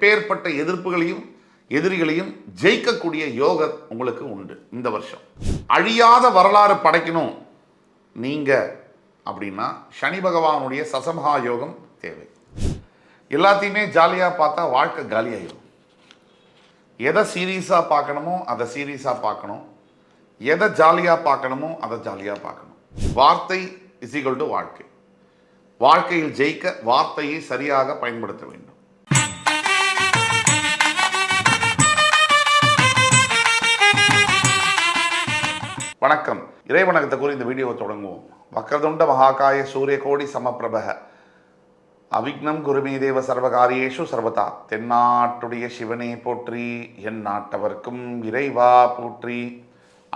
எப்பேற்பட்ட எதிர்ப்புகளையும் எதிரிகளையும் ஜெயிக்கக்கூடிய யோகம் உங்களுக்கு உண்டு இந்த வருஷம். அழியாத வரலாறு படைக்கணும். நீங்க அப்படின்னா சனி பகவானுடைய சசமகா யோகம் தேவை. எல்லாத்தையுமே ஜாலியாக பார்த்தா வாழ்க்கை காலியாயிடும் எதை சீரியஸாக பார்க்கணுமோ அதை சீரியஸாக பார்க்கணும். எதை ஜாலியாக பார்க்கணுமோ அதை ஜாலியாக பார்க்கணும். வார்த்தை இஸ் ஈக்குவல் டு வாழ்க்கை. வாழ்க்கையில் ஜெயிக்க வார்த்தையை சரியாக பயன்படுத்த வேண்டும். வணக்கம். இறை வணக்கத்தை கூறி இந்த வீடியோவை தொடங்குவோம். வக்கரதுண்ட மகாகாய சூரிய கோடி சமப்பிரபக. அவிக்னம் குருமே தேவ சர்வகாரியேஷு சர்வதா. தென்னாட்டுடைய சிவனே போற்றி என் நாட்டவர்க்கும் இறைவா போற்றி.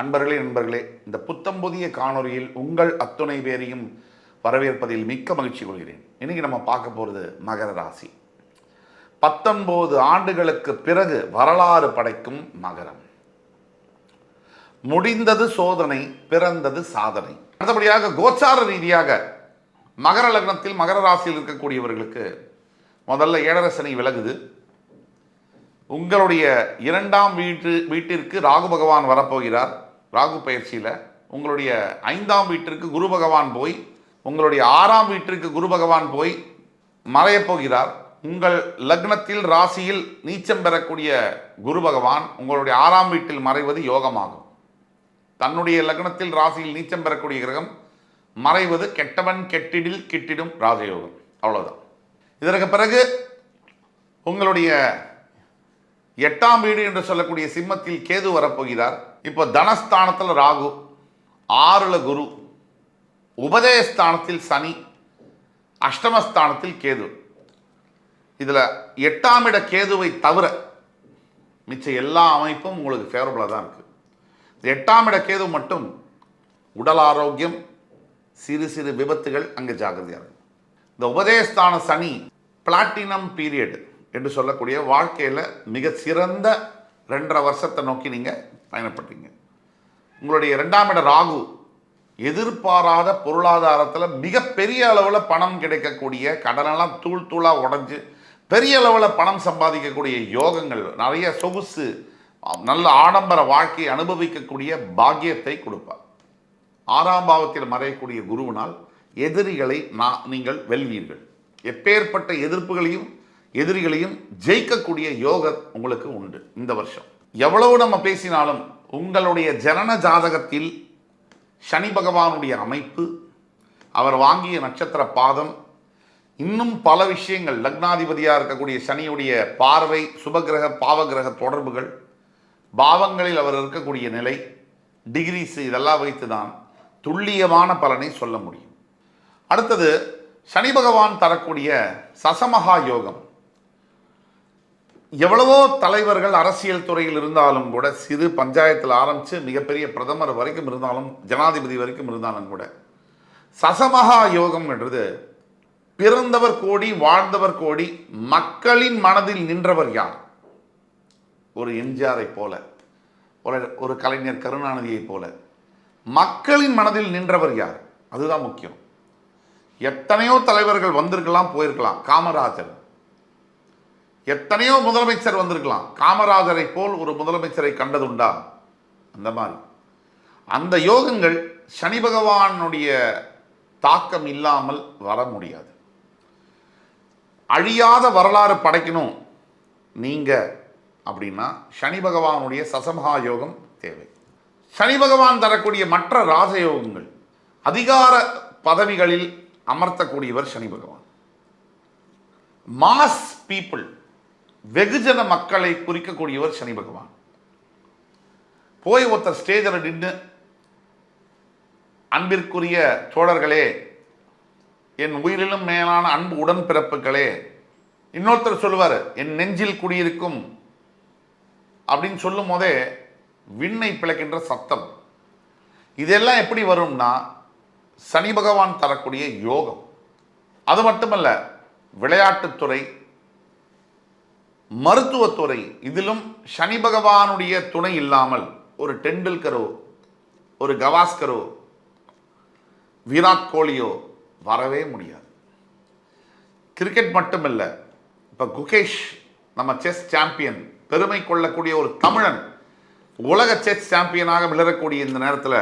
அன்பர்களே நண்பர்களே இந்த புத்தம் புதிய காணொளியில் உங்கள் அத்துணை பேரையும் வரவேற்பதில் மிக்க மகிழ்ச்சி கொள்கிறேன். இன்னைக்கு நம்ம பார்க்க போகிறது மகர ராசி. பத்தொன்பது ஆண்டுகளுக்கு பிறகு வரலாறு படைக்கும் மகரம். முடிந்தது சோதனை பிறந்தது சாதனை. அடுத்தபடியாக கோச்சார ரீதியாக மகர லக்னத்தில் மகர ராசியில் இருக்கக்கூடியவர்களுக்கு முதல்ல ஏழரசனை விலகுது. உங்களுடைய இரண்டாம் வீட்டு வீட்டிற்கு ராகு பகவான் வரப்போகிறார். ராகு பயிற்சியில் உங்களுடைய ஐந்தாம் வீட்டிற்கு குரு பகவான் போய் உங்களுடைய ஆறாம் வீட்டிற்கு குரு பகவான் போய் மறையப் போகிறார். உங்கள் லக்னத்தில் ராசியில் நீச்சம் பெறக்கூடிய குரு பகவான் உங்களுடைய ஆறாம் வீட்டில் மறைவது யோகமாகும். தன்னுடைய லக்னத்தில் ராசியில் நீச்சம் பெறக்கூடிய கிரகம் மறைவது கெட்டவன் கெட்டிடில் கிட்டிடும் ராஜயோகம். அவ்வளவுதான். இதற்கு பிறகு உங்களுடைய எட்டாம் வீடு என்று சொல்லக்கூடிய சிம்மத்தில் கேது வரப்போகிறார். இப்போ தனஸ்தானத்தில் ராகு ஆறுல குரு உபதயஸ்தானத்தில் சனி அஷ்டமஸ்தானத்தில் கேது. இதில் எட்டாம் இட கேதுவை தவிர மிச்ச எல்லா அமைப்பும் உங்களுக்கு ஃபேவரபுளாக தான் இருக்குது எட்டாம் இட கேது மட்டும் உடல் ஆரோக்கியம் சிறு சிறு விபத்துகள் அங்கே ஜாகிரதையாக இருக்கும். இந்த உபதேஸ்தான சனி பிளாட்டினம் பீரியட் என்று சொல்லக்கூடிய வாழ்க்கையில் மிக சிறந்த ரெண்டரை வருஷத்தை நோக்கி நீங்கள் பயணப்பட்டீங்க. உங்களுடைய ரெண்டாம் இட ராகு எதிர்பாராத பொருளாதாரத்தில் மிகப்பெரிய அளவில் பணம் கிடைக்கக்கூடிய கடனெல்லாம் தூள் தூளாக உடஞ்சி பெரிய அளவில் பணம் சம்பாதிக்கக்கூடிய யோகங்கள் நிறைய சொகுசு நல்ல ஆடம்பர வாழ்க்கையை அனுபவிக்கக்கூடிய பாக்கியத்தை கொடுப்பார். ஆறாம் பாவத்தில் மறையக்கூடிய குருவினால் எதிரிகளை நான் நீங்கள் வெல்வீர்கள். எப்பேற்பட்ட எதிர்ப்புகளையும் எதிரிகளையும் ஜெயிக்கக்கூடிய யோகம் உங்களுக்கு உண்டு இந்த வருஷம். எவ்வளவு நம்ம பேசினாலும் உங்களுடைய ஜனன ஜாதகத்தில் சனி பகவானுடைய அமைப்பு அவர் வாங்கிய நட்சத்திர பாதம் இன்னும் பல விஷயங்கள் லக்னாதிபதியாக இருக்கக்கூடிய சனியுடைய பார்வை சுபகிரக பாவகிரக தொடர்புகள் பாவங்களில் அவர் இருக்கக்கூடிய நிலை டிகிரிஸ் இதெல்லாம் வைத்து தான் துல்லியமான பலனை சொல்ல முடியும். அடுத்தது சனி பகவான் தரக்கூடிய சசமகா யோகம். எவ்வளவோ தலைவர்கள் அரசியல் துறையில் இருந்தாலும் கூட சிறு பஞ்சாயத்தில் ஆரம்பித்து மிகப்பெரிய பிரதமர் வரைக்கும் இருந்தாலும் ஜனாதிபதி வரைக்கும் இருந்தாலும் கூட சசமகா யோகம் என்றது பிறந்தவர் கோடி வாழ்ந்தவர் கோடி மக்களின் மனதில் நின்றவர் யார்? ஒரு எம்ஜிஆரை போல ஒரு ஒரு கலைஞர் கருணாநிதியைப் போல. மக்களின் மனதில் நின்றவர் யார்? அதுதான் முக்கியம். எத்தனையோ தலைவர்கள் வந்திருக்கலாம் போயிருக்கலாம். காமராஜர். எத்தனையோ முதலமைச்சர் வந்திருக்கலாம். காமராஜரை போல் ஒரு முதலமைச்சரை கண்டதுண்டா? அந்த மாதிரி. அந்த யோகங்கள் சனி பகவானுடைய தாக்கம் இல்லாமல் வர முடியாது. அழியாத வரலாறு படைக்கணும். நீங்கள் அப்படின்னா சனி பகவானுடைய சசமகா யோகம் தேவை. சனி பகவான் தரக்கூடிய மற்ற ராசயோகங்கள் அதிகார பதவிகளில் அமர்த்தக்கூடியவர் சனி பகவான். மாஸ் பீப்புள் வெகுஜன மக்களை குறிக்கக்கூடியவர் சனி பகவான். போய் ஒருத்தர் ஸ்டேஜில் நின்று அன்பிற்குரிய தோழர்களே என் உயிரிலும் மேலான அன்பு உடன்பிறப்புகளே இன்னொருத்தர் சொல்லுவார் என் நெஞ்சில் குடியிருக்கும் அப்படின்னு சொல்லும் போதே விண்ணை பிளக்கின்ற சத்தம். இதெல்லாம் எப்படி வரும்னா சனி பகவான் தரக்கூடிய யோகம். அது மட்டுமல்ல விளையாட்டுத்துறை மருத்துவத்துறை இதிலும் சனி பகவானுடைய துணை இல்லாமல் ஒரு டெண்டுல்கரோ ஒரு கவாஸ்கரோ விராட் கோலியோ வரவே முடியாது. கிரிக்கெட் மட்டுமல்ல இப்போ குகேஷ் நம்ம செஸ் சாம்பியன் பெருமை கொள்ளக்கூடிய ஒரு தமிழன் உலக செஸ் சாம்பியனாக விளரக்கூடிய இந்த நேரத்தில்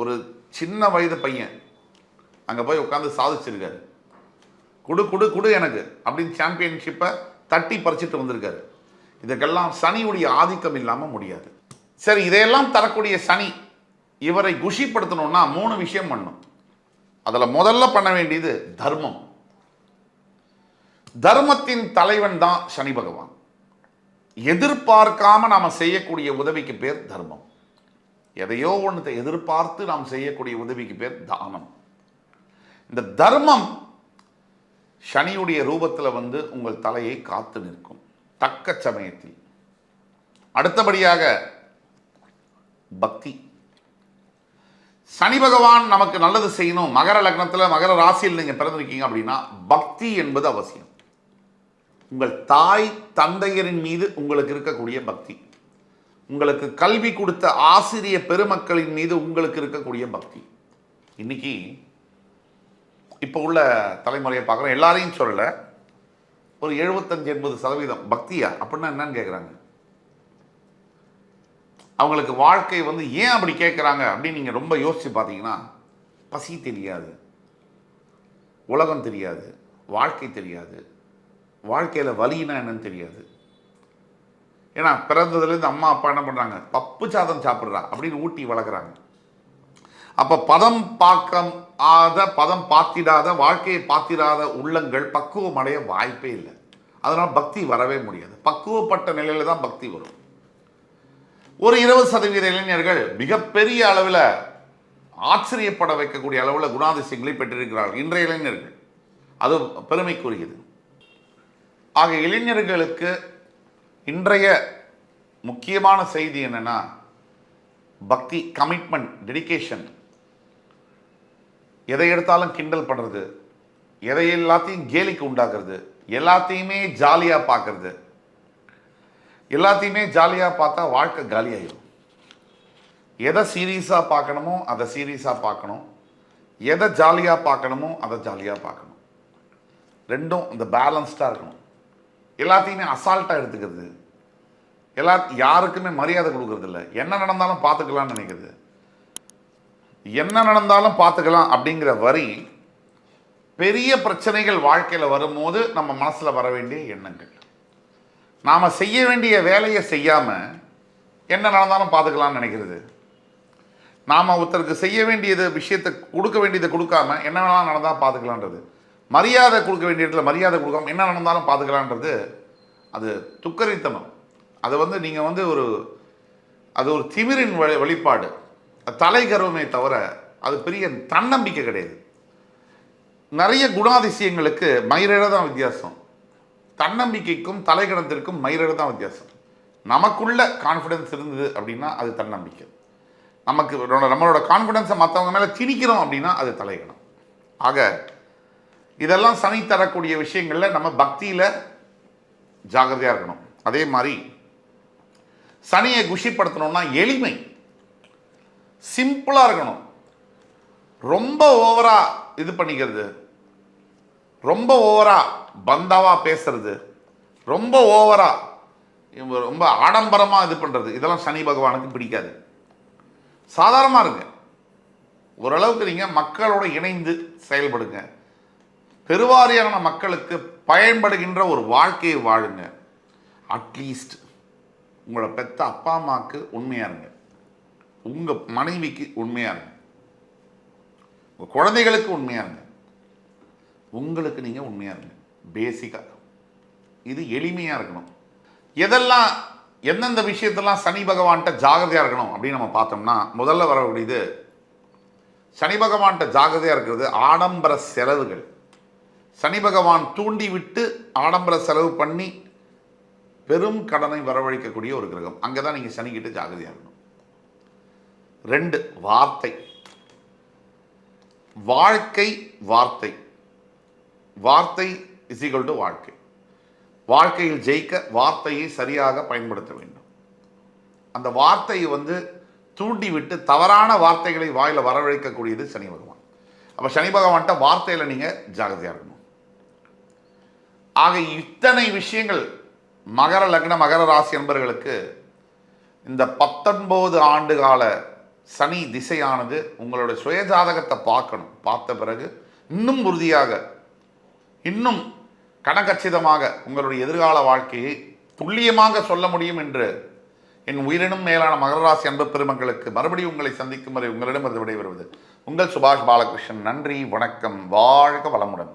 ஒரு சின்ன வயது பையன் அங்கே போய் உட்காந்து சாதிச்சிருக்காரு. குடு குடு குடு எனக்கு அப்படின்னு சாம்பியன்ஷிப்பை தட்டி பறிச்சிட்டு வந்திருக்காரு. இதுக்கெல்லாம் சனியுடைய ஆதிக்கம் இல்லாமல் முடியாது. சரி இதையெல்லாம் தரக்கூடிய சனி இவரை குஷிப்படுத்தணும்னா மூணு விஷயம் பண்ணும். அதில் முதல்ல பண்ண வேண்டியது தர்மம். தர்மத்தின் தலைவன் தான் சனி பகவான். எதிர்பார்க்காம நாம் செய்யக்கூடிய உதவிக்கு பேர் தர்மம். எதையோ ஒன்றத்தை எதிர்பார்த்து நாம் செய்யக்கூடிய உதவிக்கு பேர் தானம். இந்த தர்மம் சனியுடைய ரூபத்தில் வந்து உங்கள் தலையை காத்து நிற்கும். தக்க சமயத்தில். அடுத்தபடியாக பக்தி. சனி பகவான் நமக்கு நல்லது செய்யணும். மகர லக்னத்தில் மகர ராசியில் நீங்கள் பிறந்திருக்கீங்க அப்படின்னா பக்தி என்பது அவசியம். உங்கள் தாய் தந்தையரின் மீது உங்களுக்கு இருக்கக்கூடிய பக்தி. உங்களுக்கு கல்வி கொடுத்த ஆசிரிய பெருமக்களின் மீது உங்களுக்கு இருக்கக்கூடிய பக்தி. இன்னைக்கு இப்போ உள்ள தலைமுறையை பார்க்குறோம். எல்லாரையும் சொல்லலை. ஒரு எழுபத்தஞ்சு எண்பது சதவீதம் பக்தியா? அப்படின்னா என்னன்னு கேட்குறாங்க அவங்களுக்கு வாழ்க்கை வந்து ஏன் அப்படி கேட்குறாங்க அப்படின்னு நீங்கள் ரொம்ப யோசித்து பார்த்தீங்கன்னா பசி தெரியாது. உலகம் தெரியாது. வாழ்க்கை தெரியாது. வாழ்க்கையில் வலினா என்னன்னு தெரியாது. ஏன்னா பிறந்ததுலேருந்து அம்மா அப்பா என்ன பண்ணுறாங்க பப்பு சாதம் சாப்பிட்றா அப்படின்னு ஊட்டி வளர்க்குறாங்க. அப்போ பதம் பாக்கம் ஆத பதம் பார்த்திடாத வாழ்க்கையை பார்த்திடாத உள்ளங்கள் பக்குவம் அடைய வாய்ப்பே இல்லை. அதனால் பக்தி வரவே முடியாது. பக்குவப்பட்ட நிலையில தான் பக்தி வரும். ஒரு இருபது சதவீத இளைஞர்கள் மிகப்பெரிய அளவில் ஆச்சரியப்பட வைக்கக்கூடிய அளவில் குணாதிசயங்களை பெற்றிருக்கிறார்கள். இன்றைய இளைஞர்கள். அது பெருமைக்குரியது. ஆக இளைஞர்களுக்கு இன்றைய முக்கியமான செய்தி என்னென்னா பக்தி கமிட்மெண்ட் டெடிகேஷன் எதை எடுத்தாலும் கிண்டல் பண்ணுறது எதை எல்லாத்தையும் கேலிக்கு உண்டாக்குறது எல்லாத்தையுமே ஜாலியாக பார்க்கறது எல்லாத்தையுமே ஜாலியாக பார்த்தா வாழ்க்கை காலியாயிடும் எதை சீரியஸாக பார்க்கணுமோ அதை சீரியஸாக பார்க்கணும். எதை ஜாலியாக பார்க்கணுமோ அதை ஜாலியாக பார்க்கணும். ரெண்டும் இந்த பேலன்ஸ்டாக இருக்கணும். எல்லாத்தையுமே அசால்ட்டாக எடுத்துக்கிறது. எல்லா யாருக்குமே மரியாதை கொடுக்கறது இல்லை என்ன நடந்தாலும் பார்த்துக்கலாம்னு நினைக்கிறது என்ன நடந்தாலும் பார்த்துக்கலாம் அப்படிங்கிற வரி பெரிய பிரச்சனைகள் வாழ்க்கையில் வரும்போது நம்ம மனசில் வர வேண்டிய எண்ணங்கள். நாம் செய்ய வேண்டிய வேலையை செய்யாமல் என்ன நடந்தாலும் பார்த்துக்கலாம்னு நினைக்கிறது. நாம் ஒருத்தருக்கு செய்ய வேண்டியது விஷயத்தை கொடுக்க வேண்டியதை கொடுக்காம என்ன வேணாலும் நடந்தால் பார்த்துக்கலான்றது மரியாதை கொடுக்க வேண்டிய இடத்துல மரியாதை கொடுக்காம என்ன நடந்தாலும் பார்த்துக்கலான்றது அது துக்கரித்தனம். அது வந்து நீங்கள் வந்து ஒரு அது ஒரு திமிரின் வழி வெளிப்பாடு அது தலை கர்வமே தவிர அது பெரிய தன்னம்பிக்கை கிடையாது. நிறைய குணாதிசயங்களுக்கு மயிரிழ தான் வித்தியாசம். தன்னம்பிக்கைக்கும் தலைகணத்திற்கும் மயிரிழ தான் வித்தியாசம். நமக்குள்ள கான்ஃபிடென்ஸ் இருந்தது அப்படின்னா அது தன்னம்பிக்கை. நமக்கு நம்மளோட- கான்ஃபிடென்ஸை மற்றவங்க மேலே திணிக்கிறோம் அப்படின்னா அது தலைகணம் ஆக இதெல்லாம் சனி தரக்கூடிய விஷயங்களில் நம்ம பக்தியில் ஜாகிரதையாக இருக்கணும். அதே மாதிரி சனியை குஷிப்படுத்தணும்னா எளிமை. சிம்பிளாக இருக்கணும். ரொம்ப ஓவராக இது பண்ணிக்கிறது. ரொம்ப ஓவராக பந்தாவாக பேசுறது. ரொம்ப ஓவராக இவங்க ரொம்ப ஆடம்பரமாக இது பண்ணுறது இதெல்லாம் சனி பகவானுக்கு பிடிக்காது. சாதாரணமாக இருங்க. ஓரளவுக்கு நீங்கள் மக்களோட இணைந்து செயல்படுங்க. பெருவாரியான மக்களுக்கு பயன்படுகின்ற ஒரு வாழ்க்கையை வாழுங்க. அட்லீஸ்ட் உங்களோட பெத்த அப்பா அம்மாவுக்கு உண்மையா இருங்க. உங்க மனைவிக்கு உண்மையா இருங்க. உங்க குழந்தைகளுக்கு உண்மையா இருங்க. உங்களுக்கு நீங்க உண்மையா இருங்க. பேசிக்கா இது எளிமையா இருக்கணும். எதெல்லாம் எந்தெந்த விஷயத்தெல்லாம் சனி பகவான்கிட்ட ஜாகிரதையா இருக்கணும் அப்படின்னு நம்ம பார்த்தோம்னா முதல்ல வரக்கூடியது சனி பகவான்கிட்ட ஜாகிரதையா இருக்கிறது ஆடம்பர செலவுகள். சனி பகவான் தூண்டிவிட்டு ஆடம்பர செலவு பண்ணி பெரும் கடனை வரவழைக்கக்கூடிய ஒரு கிரகம். அங்கே தான் நீங்கள் சனிக்கிட்ட ஜாகிரதையாக இருக்கணும். ரெண்டு வார்த்தை. வாழ்க்கை வார்த்தை. வார்த்தை இஸ் ஈக்குவல் டு வாழ்க்கை. வாழ்க்கையில் ஜெயிக்க வார்த்தையை சரியாக பயன்படுத்த வேண்டும். அந்த வார்த்தையை வந்து தூண்டிவிட்டு தவறான வார்த்தைகளை வாயில் வரவழைக்கக்கூடியது சனி பகவான். அப்போ சனி பகவான்கிட்ட வார்த்தையில் நீங்கள் ஜாகிரதையாக இருக்கணும். ஆக இத்தனை விஷயங்கள் மகர லக்ன மகர ராசி என்பவர்களுக்கு இந்த பத்தொன்பது ஆண்டு கால சனி திசையானது உங்களுடைய சுயஜாதகத்தை பார்க்கணும். பார்த்த பிறகு இன்னும் உறுதியாக இன்னும் கணக்கச்சிதமாக உங்களுடைய எதிர்கால வாழ்க்கையை துல்லியமாக சொல்ல முடியும் என்று என் உயிரினும் மேலான மகர ராசி அன்பு பெருமக்களுக்கு மறுபடியும் உங்களை சந்திக்கும் வரை உங்களிடம் விடைபெறுவது உங்கள் சுபாஷ் பாலகிருஷ்ணன். நன்றி வணக்கம் வாழ்க வளமுடன்.